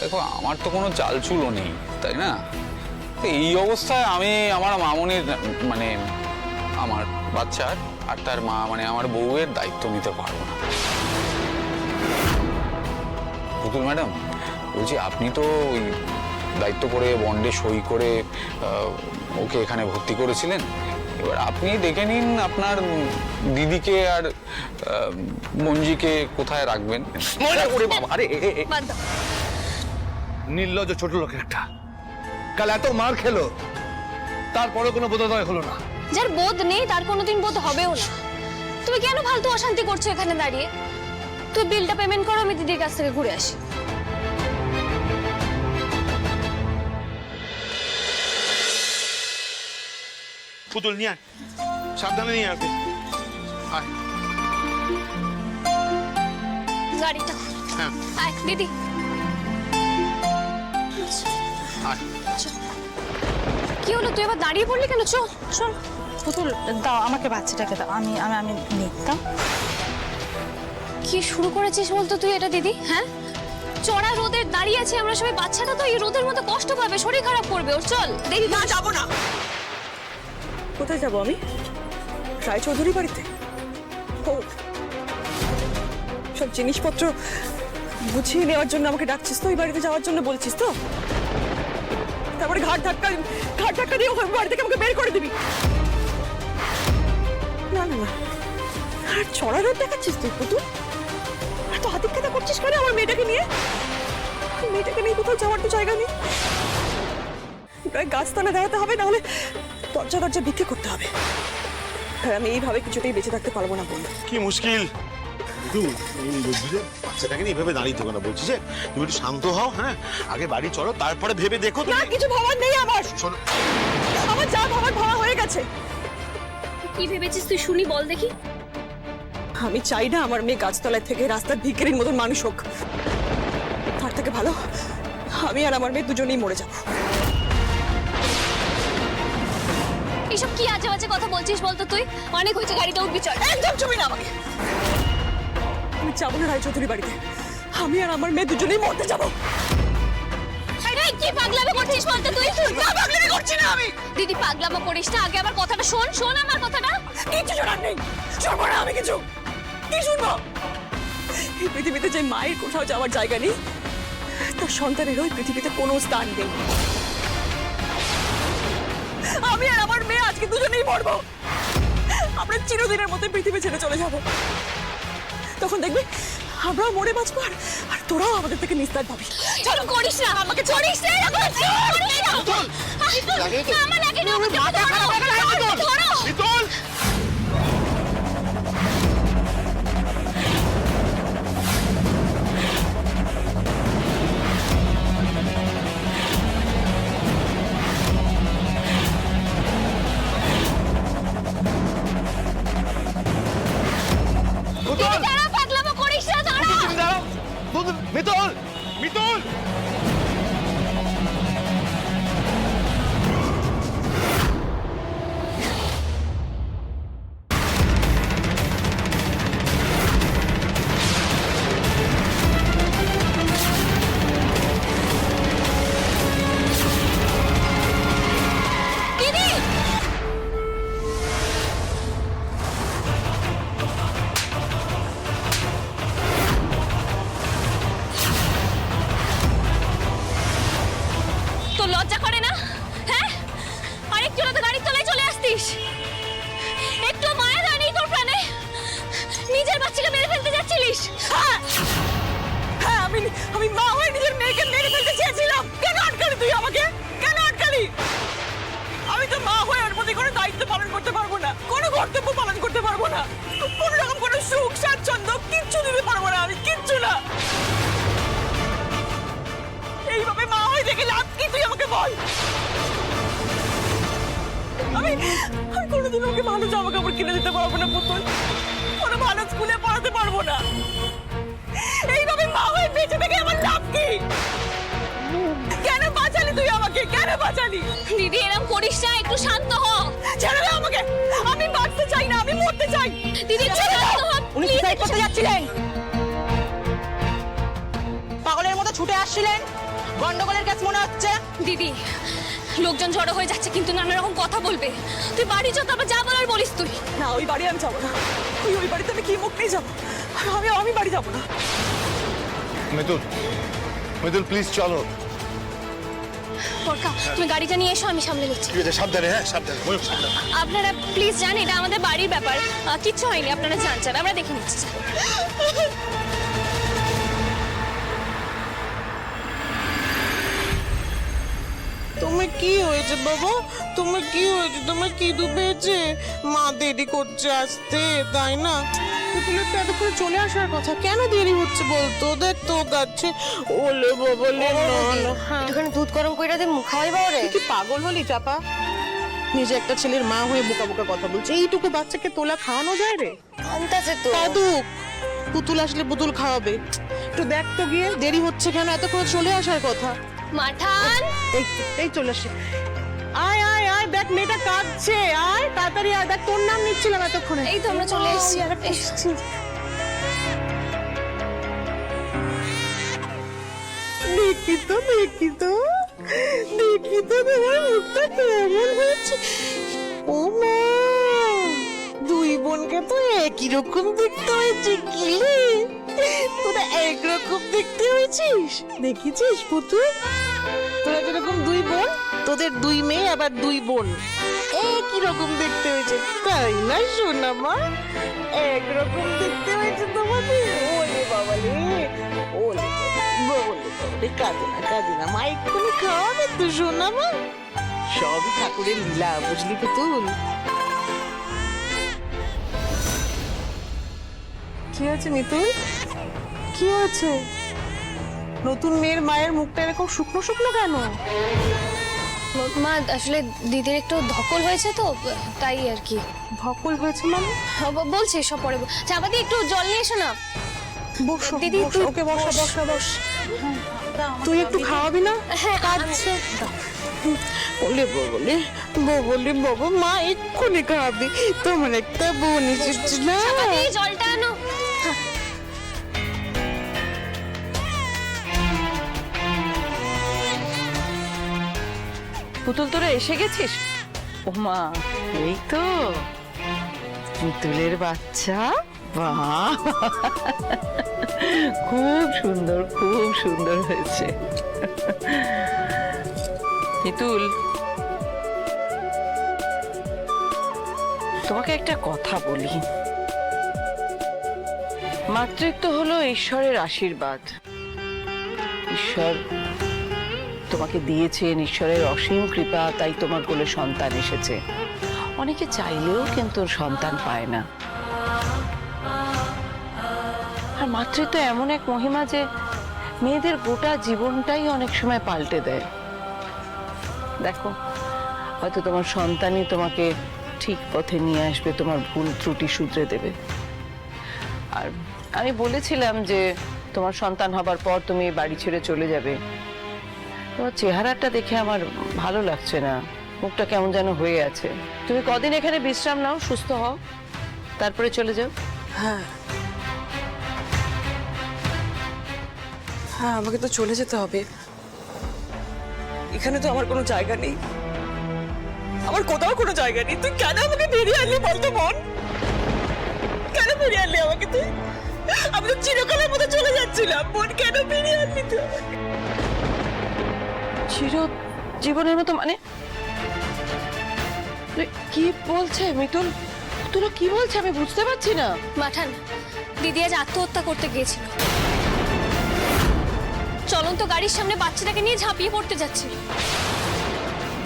দেখো আমার তো কোনো চালচুলও নেই তাই না? তো এই অবস্থায় আমি আমার মামনির মানে আমার বাচ্চার আর তার মা মানে আমার বউয়ের দায়িত্ব নিতে পারব না। পুতুল ম্যাডাম বলছি আপনি তো ওই দায়িত্ব করে বন্ডে সই করে ওকে এখানে ভর্তি করেছিলেন। এবার আপনি দেখে নিন আপনার দিদিকে আর মঞ্জিকে কোথায় রাখবেন। করে বাবা আরে। নির্লজ্জ ছোট লোকের একটা। কাল এত মার খেলো তারপরে কোনো বোধোদয় হলো না। যার বোধ নেই তার কোনোদিন বোধ হবেও না। তুমি কেন ফালতু অশান্তি করছ এখানে দাঁড়িয়ে? তুই বিলটা পেমেন্ট করো আমি দিদির কাছ থেকে ঘুরে আসি। পুতুল নিয়ে আয়। সাবধানে নিয়ে আসবে। আয়। গাড়িটা হ্যাঁ। আয় দিদি। আয় কি হলো? তুই এবার দাঁড়িয়ে পড়লি কেন? চল চল। পুতুল দাও আমাকে বাচ্চাটাকে দাও। আমি আমি আমি নিতাম। কি শুরু করেছিস বলতো তুই এটা দিদি? হ্যাঁ? চড়া রোদের দাঁড়িয়ে আছি আমরা সবাই বাচ্চাটা তো এই রোদের মধ্যে কষ্ট পাবে শরীর খারাপ করবে ওর। চল দেরি না যাব না। কোথায় যাব আমি? রায়চৌধুরী বাড়িতে? ও সব জিনিসপত্র গুছিয়ে নেওয়ার জন্য আমাকে ডাকছিস তো? ওই বাড়িতে যাওয়ার জন্য বলছিস তো? তারপরে ঘাট ধাক্কা ঘাট ধাক্কা দিয়ে ওখানে বাড়ি থেকে আমাকে বের করে দিবি। না না না। আর চড়া রোদ দেখাচ্ছিস তুই পুতুল আর তো হাতিক কথা করছিস কেন আমার মেয়েটাকে নিয়ে? মেয়েটাকে নিয়ে কোথাও যাওয়ার তো জায়গা নেই। প্রায় গাছতলা দাঁড়াতে হবে, নাহলে দরজা দরজা বিক্রি করতে হবে। আমি এইভাবে কিছুতেই বেঁচে থাকতে পারব না, বন্ধু। কি মুশকিল? কিন্তু রোদ্দুরে বাচ্চাটাকে নিয়ে এভাবে দাঁড়িয়ে থেকো না বলছি যে তুমি একটু শান্ত হও হ্যাঁ? আগে বাড়ি চলো তারপরে ভেবে দেখো না কিছু ভাবার নেই আমার। শোনো। আমার যা ভাবার ভাবা হয়ে গেছে। কি ভেবেছিস তুই শুনি বল দেখি। আমি চাই না আমার মেয়ে গাছতলায় থেকে রাস্তার ভিকিরির মতন মানুষ হোক। তার থেকে ভালো আমি আর আমার মেয়ে দুজনেই মরে যাব। এইসব কি আজে বাজে কথা বলছিস বলতো তুই? অনেক হয়েছে গাড়িটা উঠবি চল। একদম ছবি না আমাকে। আমি যাব না রায়চৌধুরী বাড়িতে। আমি আর আমার মেয়ে দুজনেই মরতে যাব। এই, কি পাগলামো করছিস বলতো তুই? না পাগলামি করছি না আমি। দিদি পাগলামো করিস না। আগে আমার কথাটা শোন শোন আমার কথাটা। শোনার নেই। শুনব না আমি কিছু। কি শুনব? এই পৃথিবীতে যে মায়ের কোথাও যাওয়ার জায়গা নেই তার সন্তানেরও এই পৃথিবীতে কোনো স্থান নেই। আমি আর আমার মেয়ে আজকে দুজনেই মরবো। আমরা চিরদিনের মতো পৃথিবী ছেড়ে চলে যাব। তখন দেখবে আমরাও মরে বাঁচবো আর আর তোরাও আমাদের থেকে নিস্তার পাবি। চলো করিস না। আমাকে করিস না। এরকম করিস না। না, আমার লাগে না আমি আমি কোনোদিন ওকে ভালো জামা কাপড় কিনে দিতে পারব না পুতুল। কোনো ভালো স্কুলে পড়াতে পারব না। এইভাবে মা হয়ে বেঁচে থেকে আমার লাভ কি? কেন বাঁচালি তুই আমাকে? কেন বাঁচালি? দিদি এরম করিস না একটু শান্ত হ। ছেড়ে দে আমাকে! আমি বাঁচতে চাই না আমি মরতে চাই। দিদি ছেড়ে দাও। উনি সুসাইড করতে যাচ্ছিলেন? পাগলের মতো ছুটে আসছিলেন। গন্ডগোলের কাজ মনে হচ্ছে? দিদি লোকজন জড়ো হয়ে যাচ্ছে কিন্তু নানা রকম কথা বলবে। তুই বাড়ি যত আবার যা বলার বলিস তুই। না ওই বাড়ি আমি যাব না। ওই ওই বাড়িতে আমি কি মুখ নিয়ে যাব আমি আমি বাড়ি যাব না। মিতুল মিতুল প্লিজ চলো। পরকা তুমি গাড়িটা নিয়ে এসো আমি সামলে নিচ্ছি। ঠিক আছে সাবধানে হ্যাঁ সাবধানে ময়ূর সাবধানে। আপনারা প্লিজ জান এটা আমাদের বাড়ির ব্যাপার। কিচ্ছু হয়নি আপনারা জান চান আমরা দেখে নিচ্ছি তোমার কি হয়েছে বাবা? তোমার কি হয়েছে? তোমার কি ডুবেছে? মা দেরি করছে আসতে তাই না? পুতুলের তো এতক্ষণ চলে আসার কথা। কেন দেরি হচ্ছে বলতো? দেখ তো গাছে। ওলে বাবা লে না না। হ্যাঁ। দুধ গরম করে দে মুখ খাওয়াই বাবা রে। তুই কি পাগল হলি চাপা? নিজে একটা ছেলের মা হয়ে বোকা বোকা কথা বলছে। এইটুকু বাচ্চাকে তোলা খাওয়ানো যায় রে? আনতাছে তো কাদুক পুতুল আসলে পুতুল খাওয়াবে। একটু দেখ তো গিয়ে দেরি হচ্ছে কেন? এতক্ষণ চলে আসার কথা। মাঠান? এই এই চলে আসে। আয় আয় আয় দেখ মেয়েটা কাঁদছে। আয় তাড়াতাড়ি আয়। দেখ তোর নাম নিচ্ছিলাম এতক্ষণে। এই তো আমরা চলে এসেছি। এসো। এসছি। দেখি তো দেখি তো দেখি তো তোমার মুখটা কেমন হয়েছে? ও মা দুই বোনকে তো একই রকম দেখতে হয়েছে কি? তোরা একরকম দেখতে হয়েছিস? দেখেছিস পুতুল? তোরা যেরকম দুই বোন, তোদের দুই মেয়ে, আবার দুই বোন। একই রকম দেখতে হয়েছে। তাই না সোনা মা একরকম দেখতে হয়েছে তোমাদের। ওলে বাবা রে, ওলে বলে কাঁদে না কাঁদে না। মা, এক্ষুনি খাওয়াবে তো সোনা মা সবই ঠাকুরের লীলা, বুঝলি পুতুল? কি হয়েছে মিতুল? কি হয়েছে? নতুন মেয়ের মায়ের মুখটা এরকম শুকনো শুকনো কেন? মা আসলে দিদির একটু ধকল হয়েছে তো তাই আর কি। ভকল হয়েছে মানে? বলছি সব পরে বল- চাপাতি একটু জল নিয়ে এসো না। বসো দিদি, তুই ওকে বসা বস, বসা তুই একটু খাওয়াবি না? হ্যাঁ কাঁদছে বলে বলে বলে বাবা মা এক্ষুনি খাওয়াবি তোমার একটা বোন এসেছে না? চাপাতি জলটা আনো। পুতুল তোরা এসে গেছিস? ও মা, এই তো। পুতুলের বাচ্চা? বাহ! খুব সুন্দর খুব সুন্দর হয়েছে। পুতুল তোমাকে একটা কথা বলি। মাতৃত্ব হলো ঈশ্বরের আশীর্বাদ। ঈশ্বর তোমাকে দিয়েছেন ঈশ্বরের অসীম কৃপা, তাই তোমার কোলে সন্তান এসেছে। অনেকে চাইলেও কিন্তু সন্তান পায় না। আর মাতৃত্ব এমন এক মহিমা যে মেয়েদের গোটা জীবনটাই অনেক সময় পাল্টে দেয়। দেখো, হয়তো তোমার সন্তানই তোমাকে ঠিক পথে নিয়ে আসবে, তোমার ভুল ত্রুটি শুধরে দেবে। আর আমি বলেছিলাম যে তোমার সন্তান হবার পর তুমি বাড়ি ছেড়ে চলে যাবে। তোমার চেহারাটা দেখে আমার ভালো লাগছে না। মুখটা কেমন যেন হয়ে আছে। তুমি কদিন এখানে বিশ্রাম নাও, সুস্থ হও। তারপরে চলে যাও। হ্যাঁ। হ্যাঁ আমাকে তো চলে যেতে হবে। এখানে তো আমার কোনো জায়গা নেই। আমার কোথাও কোনো জায়গা নেই। তুই কেন আমাকে বেরিয়ে আনলি বলতো মন। কেন বেরিয়ে আনলি আমাকে তুই? আমি তো চিরকালের মতো চলে যাচ্ছিলাম। মন কেন বেরিয়ে আনলি তুই? চির জীবনের মতো মানে? তুই কি বলছে মিতুল? তোরা কি বলছে আমি বুঝতে পারছি না। মাঠান দিদি আজ আত্মহত্যা করতে গিয়েছিল। চলন্ত গাড়ির সামনে বাচ্চাটাকে নিয়ে ঝাঁপিয়ে পড়তে যাচ্ছিল।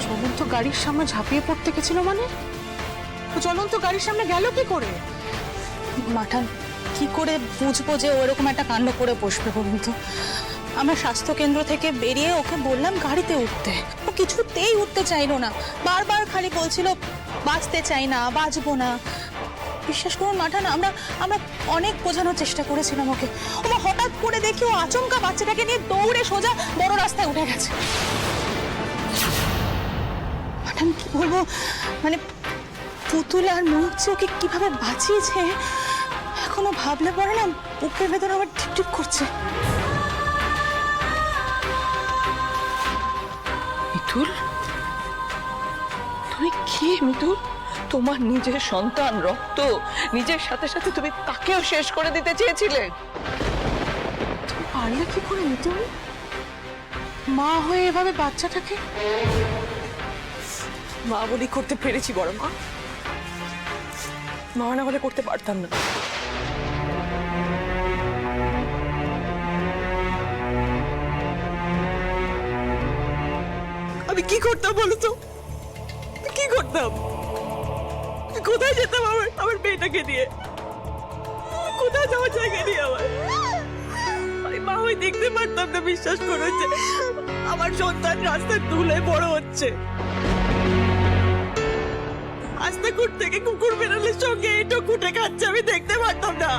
চলন্ত গাড়ির সামনে ঝাঁপিয়ে পড়তে গেছিল মানে? চলন্ত গাড়ির সামনে গেল কি করে? মাঠান কি করে বুঝব যে ওরকম একটা কাণ্ড করে বসবে বলুন তো? আমরা স্বাস্থ্য কেন্দ্র থেকে বেরিয়ে ওকে বললাম গাড়িতে উঠতে। ও কিছুতেই উঠতে চাইলো না। বারবার খালি বলছিল, বাঁচতে চাই না, বাঁচবো না। বিশ্বাস করুন মাঠান আমরা আমরা অনেক বোঝানোর চেষ্টা করেছিলাম ওকে। ও হঠাৎ করে দেখি ও আচমকা বাচ্চাটাকে নিয়ে দৌড়ে সোজা বড় রাস্তায় উঠে গেছে। মাঠান কি বলব? মানে পুতুল আর মনে ওকে কীভাবে বাঁচিয়েছে, এখনও ভাবলে পরে না, বুকের ভেতরে আবার টিপটিপ করছে। মিতুল তোমার নিজের সন্তান রক্ত, নিজের সাথে সাথে তুমি তাকেও শেষ করে দিতে চেয়েছিলে। পারলে কি করে মিতুল মা হয়ে এভাবে বাচ্চাটাকে? মা বলি করতে পেরেছি বড় মা। মা না হলে করতে পারতাম না। আমি কি করতাম বলো তো? করতাম কোথায় যেতাম আমার আমার মেয়েটাকে দিয়ে? কোথায় যাওয়ার জায়গা নিয়ে আমার? আমি মা দেখতে পারতাম না, বিশ্বাস করো আমার সন্তান রাস্তায় ধুলে বড় হচ্ছে। আস্তে কুট থেকে কুকুর বেরোলে সঙ্গে এটো কুটে খাচ্ছে, আমি দেখতে পারতাম না।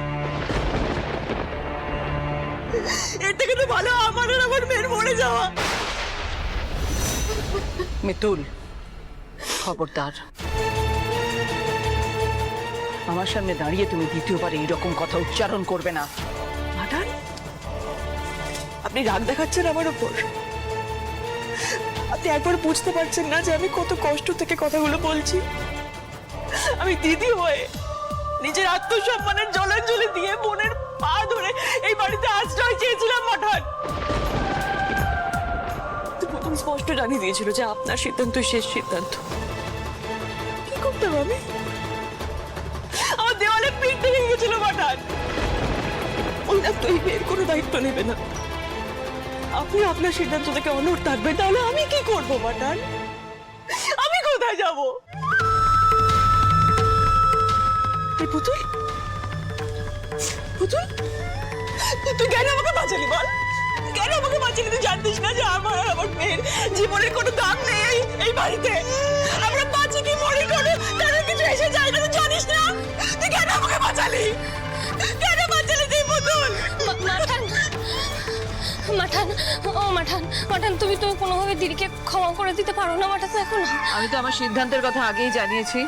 এর থেকে তো ভালো আমার আর আমার মেয়ের মরে যাওয়া। মিতুল খবরদার। আমার সামনে দাঁড়িয়ে তুমি দ্বিতীয়বার এইরকম কথা উচ্চারণ করবে না। মাঠান আপনি রাগ দেখাচ্ছেন আমার উপর। আপনি একবার বুঝতে পারছেন না যে আমি কত কষ্ট থেকে কথাগুলো বলছি। আমি দিদি হয়ে নিজের আত্মসম্মানের জলাঞ্জলি দিয়ে বোনের পা ধরে এই বাড়িতে আশ্রয় চেয়েছিলাম মাঠান প্রথম স্পষ্ট জানিয়ে দিয়েছিল যে আপনার সিদ্ধান্ত শেষ সিদ্ধান্ত। আমি আমার দেওয়ালে কোনো দায়িত্ব নেবে না। আপনি আপনার সিদ্ধান্ত থেকে তাহলে আমি কি করব আমি কোথায় যাব? পুতুল পুতুল, তুই কেন আমাকে বাঁচালি বল? কেন আমাকে বাঁচালি? তুই জানতিস না যে আমার আমার মেয়ের জীবনের কোনো দাম নেই এই বাড়িতে। আমরা ও মাঠান মাঠান তুমি তুমি কোনোভাবে দিদিকে ক্ষমা করে দিতে পারো না মাঠান এখন আমি তো আমার সিদ্ধান্তের কথা আগেই জানিয়েছি।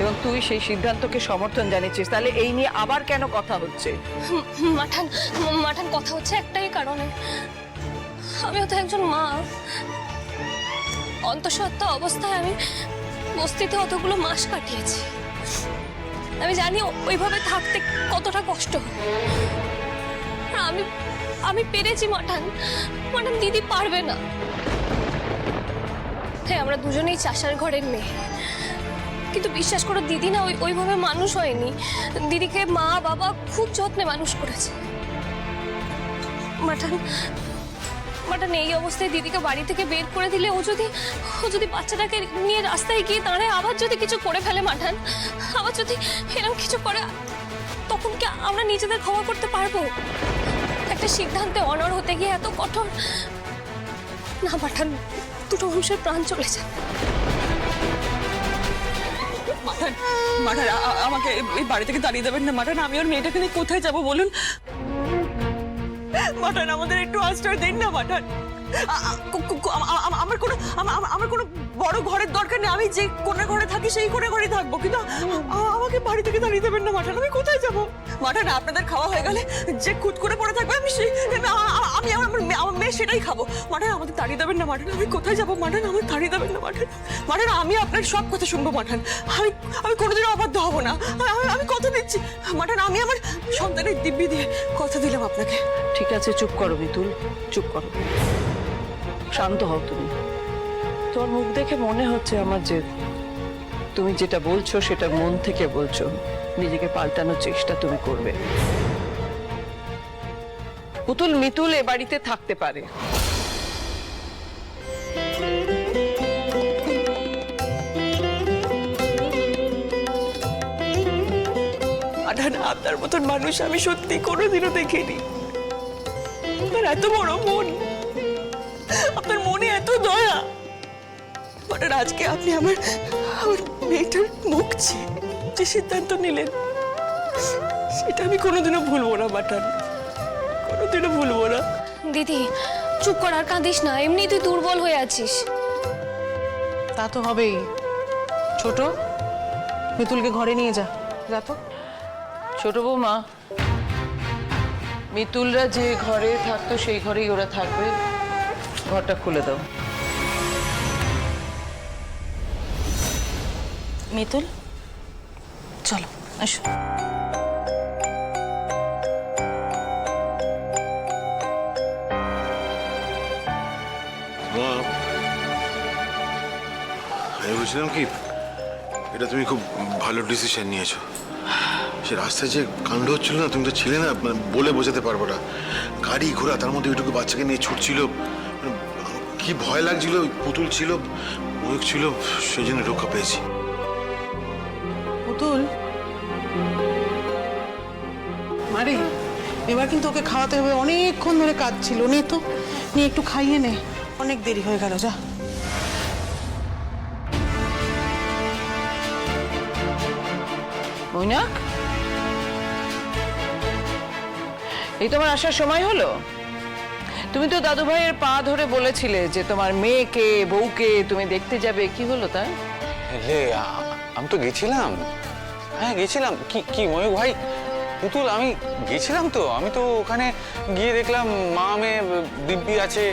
এবং তুই সেই সিদ্ধান্তকে সমর্থন জানিয়েছিস তাহলে এই নিয়ে আবার কেন কথা হচ্ছে? মাঠান মাঠান কথা হচ্ছে একটাই কারণে। আমিও তো একজন মা। অন্তঃসত্ত্বা অবস্থায় আমি বস্তিতে অতগুলো মাস কাটিয়েছি। আমি জানি ওইভাবে থাকতে কতটা কষ্ট হয়। আমি আমি পেরেছি মাঠান মাঠান দিদি পারবে না। হ্যাঁ আমরা দুজনেই চাষার ঘরের মেয়ে। কিন্তু বিশ্বাস করো, দিদি না ওই ওইভাবে মানুষ হয়নি। দিদিকে মা, বাবা খুব যত্নে মানুষ করেছে। মাঠান মাঠান এই অবস্থায় দিদিকে বাড়ি থেকে বের করে দিলে ও যদি ও যদি বাচ্চাটাকে নিয়ে রাস্তায় গিয়ে দাঁড়ায়, আবার যদি কিছু করে ফেলে মাঠান আবার যদি এরকম কিছু করে, তখন কি আমরা নিজেদের ক্ষমা করতে পারব? একটা সিদ্ধান্তে অনড় হতে গিয়ে এত কঠোর না মাঠান দুটো বংশের প্রাণ চলে যায়। মাঠান মাঠান আমাকে এই- বাড়ি থেকে তাড়িয়ে দেবেন না, মাঠান, আমি ওর মেয়েটাকে নিয়ে কোথায় যাব বলুন? মাঠান, আমাদের একটু আশ্রয় দিন না, মাঠান। আমার কোনো আমা- আমা- আমার কোনো বড় ঘরের দরকার নেই। আমি যে কোনে ঘরে থাকি, সেই কোনে ঘরে থাকব। কিন্তু আমাকে বাড়ি থেকে তাড়িয়ে দেবেন না, মাঠান। আমি কোথায় যাব? মাঠান, আপনাদের খাওয়া হয়ে গেলে যে খুদ করে পড়ে থাকবে, আমি সেই আমি আমার আমার মেয়ে সেটাই খাব। মাঠান আমাদের তাড়িয়ে দেবেন না, মাঠান। আমি কোথায় যাব, মাঠান? আমার তাড়িয়ে দেবেন না, মাঠান। মাঠান, আমি আপনার সব কথা শুনব, মাঠান। আমি আমি কোনোদিনও অবাধ্য হব না। আমি- আমি কথা দিচ্ছি। মাঠান, আমি আমার সন্তানের দিব্যি দিয়ে কথা দিলাম আপনাকে। ঠিক আছে, চুপ করো মিতুল। চুপ করো। শান্ত হও তুমি। তোর মুখ দেখে মনে হচ্ছে আমার যে তুমি যেটা বলছো, সেটা মন থেকে বলছো। নিজেকে পাল্টানোর চেষ্টা তুমি করবে। পুতুল মিতুল এ বাড়িতে থাকতে পারে। আপনার মতন মানুষ আমি সত্যি কোনোদিনও দেখিনি। আপনার এত বড় মন, আপনার মনে এত দয়া। মাঠান আজকে আপনি আমার আমার মেয়েটার মুখ চেয়ে যে সিদ্ধান্ত নিলেন সেটা আমি কোনোদিনও ভুলবো না মাঠান কোনোদিনও ভুলবো না। দিদি চুপ কর আর কাঁদিস না এমনি তুই দুর্বল হয়ে আছিস। তা তো হবেই। ছোট মিতুলকে ঘরে নিয়ে যা। যা তো। ছোট বৌমা মিতুলরা যে ঘরে থাকতো সেই ঘরেই ওরা থাকবে। ঘরটা খুলে দাও। মিতুল, চলো, এসো। আমি বলছিলাম কি, এটা তুমি খুব ভালো ডিসিশন নিয়েছো। সে রাস্তায় যে কাণ্ড হচ্ছিল না, তুমি তো ছিলে না মানে বলে বোঝাতে পারব না। গাড়ি ঘোড়া, তার মধ্যে ওইটুকু বাচ্চাকে নিয়ে ছুটছিল। মানে কি ভয় লাগছিল পুতুল ছিল ময়ূক ছিল, সেই জন্য রক্ষা পেয়েছি। এবার কিন্তু ওকে খাওয়াতে হবে। অনেকক্ষণ ধরে কাজ ছিল নে তো নিয়ে একটু খাইয়ে নে। অনেক দেরি হয়ে গেল, যা। মৈনাক? এই তোমার আসার সময় হলো? তুমি তো দাদু ভাইয়ের পা ধরে বলেছিলে যে তোমার মেয়েকে, বউকে তুমি দেখতে যাবে। কি হলো তার? আ- আমি তো গেছিলাম। হ্যাঁ গেছিলাম। কি কি ময়ূক ভাই? পুতুল, আমি গেছিলাম তো, আমি তো ওখানে গিয়ে দেখলাম মা মেয়ে দিব্যি আছে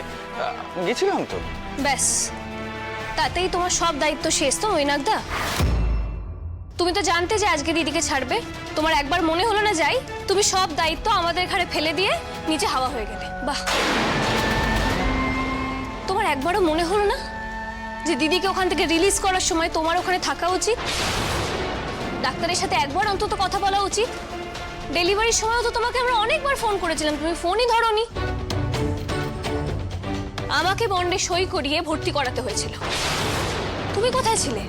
গেছিলাম তো। ব্যাস, তাতেই তোমার সব দায়িত্ব শেষ তো মৈনাকদা তুমি তো জানতে যে আজকে দিদিকে ছাড়বে, তোমার একবার মনে হলো না যাই, তুমি সব দায়িত্ব আমাদের ঘাড়ে ফেলে দিয়ে নিচে হাওয়া হয়ে গেলে, বাহ। তোমার একবারও মনে হলো না যে দিদিকে ওখান থেকে রিলিজ করার সময় তোমার ওখানে থাকা উচিত? ডাক্তারের সাথে একবার অন্তত কথা বলা উচিত? ডেলিভারির সময় তো তোমাকে আমরা অনেকবার ফোন করেছিলাম। তুমি ফোনই ধরোনি। আমাকে বন্ডে সই করিয়ে ভর্তি করাতে হয়েছিল। তুমি কোথায় ছিলে?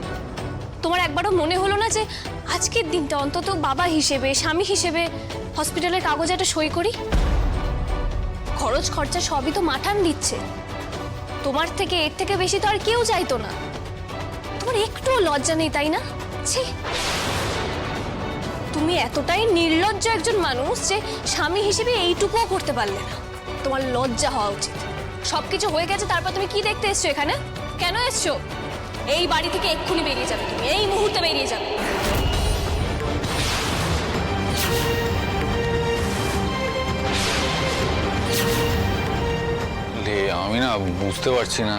তোমার একবারও মনে হলো না যে আজকের দিনটা অন্তত বাবা হিসেবে, স্বামী হিসেবে হসপিটালের কাগজে একটা সই করি? খরচ খরচা সবই তো মাঠান দিচ্ছে। তোমার থেকে এর থেকে বেশি তো আর কেউ চাইতো না। তোমার একটুও লজ্জা নেই, তাই না? ছি। তুমি এতটাই নির্লজ্জ একজন মানুষ যে স্বামী হিসেবে এইটুকুও করতে পারলে না। তোমার লজ্জা হওয়া উচিত। সবকিছু হয়ে গেছে, তারপর তুমি কি দেখতে এসছো এখানে? কেন এসছো? এই বাড়ি থেকে এক্ষুনি বেরিয়ে যাবে তুমি, এই মুহূর্তে বেরিয়ে যাবে। আমি না বুঝতে পারছি না।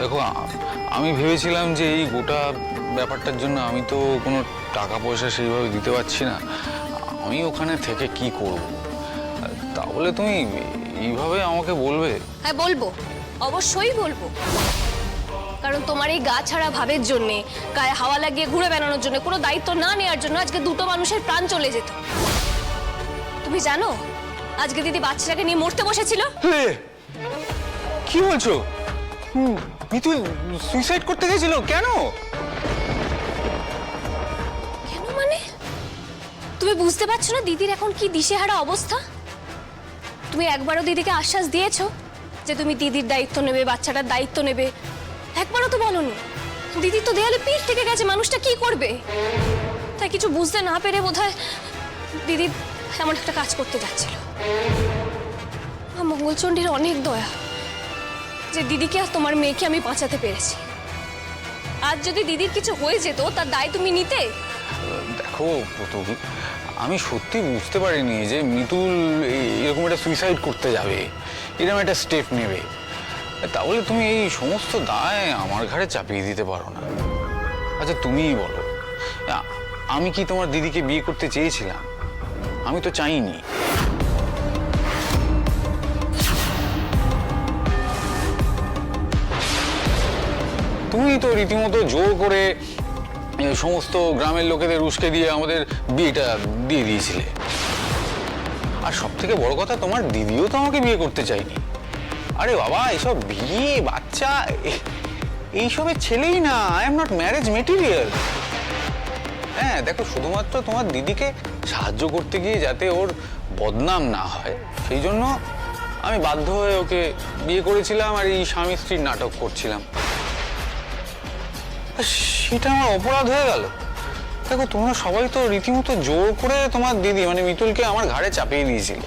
দেখো, আমি ভেবেছিলাম যে এই গোটা ব্যাপারটার জন্য আমি তো কোনো টাকা পয়সা সেইভাবে দিতে পারছি না। আমি ওখানে থেকে কি করব? তাহলে তুমি এইভাবে আমাকে বলবে? হ্যাঁ বলব। অবশ্যই বলব। কারণ তোমার এই গা ছাড়া ভাবের জন্যে গায়ে হাওয়া লাগিয়ে ঘুরে বেড়ানোর জন্য কোনো দায়িত্ব না নেওয়ার জন্য আজকে দুটো মানুষের প্রাণ চলে যেত। তুমি জানো আজকে দিদি বাচ্চাটাকে নিয়ে মরতে বসেছিল? কি বলছো? মিতুল সুইসাইড করতে গেছিল? কেন কেন? তুমি বুঝতে পারছ না দিদির এখন কি দিশেহারা অবস্থা? তুমি একবারও দিদিকে আশ্বাস দিয়েছ যে তুমি দিদির দায়িত্ব নেবে, বাচ্চাটার দায়িত্ব নেবে। একবারও তো বলনি। দিদি তো দেয়ালে পিঠ থেকে গেছে, মানুষটা কি করবে? তাই কিছু বুঝতে না পেরে বোধহয় দিদি এমন একটা কাজ করতে যাচ্ছিল। মঙ্গলচণ্ডীর অনেক দয়া যে দিদিকে আর তোমার মেয়েকে আমি বাঁচাতে পেরেছি। আজ যদি দিদির কিছু হয়ে যেত, তার দায় তুমি নিতে? দেখো পুতুল আমি সত্যি বুঝতে পারিনি যে মিতুল এরকম একটা সুইসাইড করতে যাবে। এরকম একটা স্টেপ নেবে। তাহলে তুমি এই সমস্ত দায় আমার ঘাড়ে চাপিয়ে দিতে পারো না। আচ্ছা তুমিই বলো। আমি কি তোমার দিদিকে বিয়ে করতে চেয়েছিলাম? আমি তো চাইনি। তুমি তো রীতিমতো জোর করে সমস্ত গ্রামের লোকেদের উস্কে দিয়ে আমাদের বিয়েটা দিয়ে দিয়েছিলে। আর সব থেকে বড় কথা, তোমার দিদিও তো আমাকে বিয়ে করতে চাইনি আরে বাবা, এসব বিয়ে, বাচ্চা এইসবের ছেলেই না I am not marriage material হ্যাঁ দেখো, শুধুমাত্র তোমার দিদিকে সাহায্য করতে গিয়ে যাতে ওর বদনাম না হয়, সেই জন্য আমি বাধ্য হয়ে ওকে বিয়ে করেছিলাম আর এই স্বামী স্ত্রীর নাটক করছিলাম। সেটা আমার অপরাধ হয়ে গেল। দেখো, তোমরা সবাই তো রীতিমতো জোর করে তোমার দিদি মানে মিতুলকে আমার ঘাড়ে চাপিয়ে দিয়েছিলে।